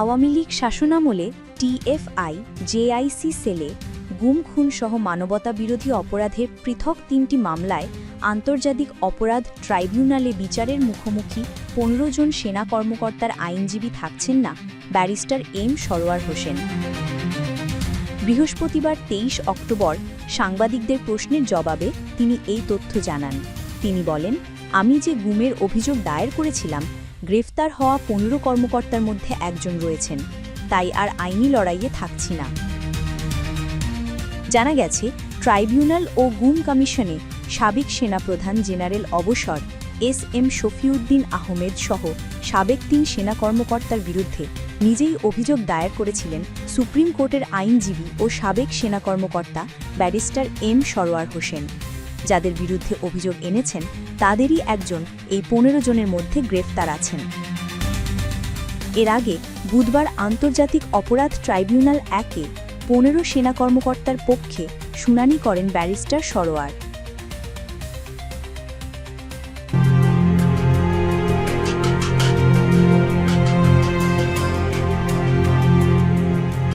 আওয়ামী লীগ শাসনামলে TFI, JIC সেলে গুম, খুন সহ মানবতা বিরোধী অপরাধের পৃথক তিনটি মামলায় আন্তর্জাতিক অপরাধ ট্রাইব্যুনালে বিচারের মুখোমুখি পনেরো জন সেনা কর্মকর্তার আইনজীবী থাকছেন না ব্যারিস্টার এম সরোয়ার হোসেন। বৃহস্পতিবার তেইশ অক্টোবর সাংবাদিকদের প্রশ্নের জবাবে তিনি এই তথ্য জানান। তিনি বলেন, আমি যে গুমের অভিযোগ দায়ের করেছিলাম গ্রেফতার হওয়া পনেরো কর্মকর্তার মধ্যে একজন রয়েছেন। তাই আর আইনি লড়াইয়ে থাকছি না। জানা গেছে, ট্রাইব্যুনাল ও গুম কমিশনে সাবেক সেনাপ্রধান জেনারেল অবসর, এস এম শফিউদ্দিন আহমেদ সহ সাবেক তিন সেনা কর্মকর্তার বিরুদ্ধে নিজেই অভিযোগ দায়ের করেছিলেন সুপ্রিম কোর্টের আইনজীবী ও সাবেক সেনা কর্মকর্তা ব্যারিস্টার এম সরোয়ার হোসেন। যাদের বিরুদ্ধে অভিযোগ এনেছেন, তাদেরই একজন এই পনেরো জনের মধ্যে গ্রেফতার আছেন। এর আগে বুধবার আন্তর্জাতিক অপরাধ ট্রাইব্যুনাল একে পনেরো সেনা কর্মকর্তার পক্ষে শুনানি করেন ব্যারিস্টার সরোয়ার।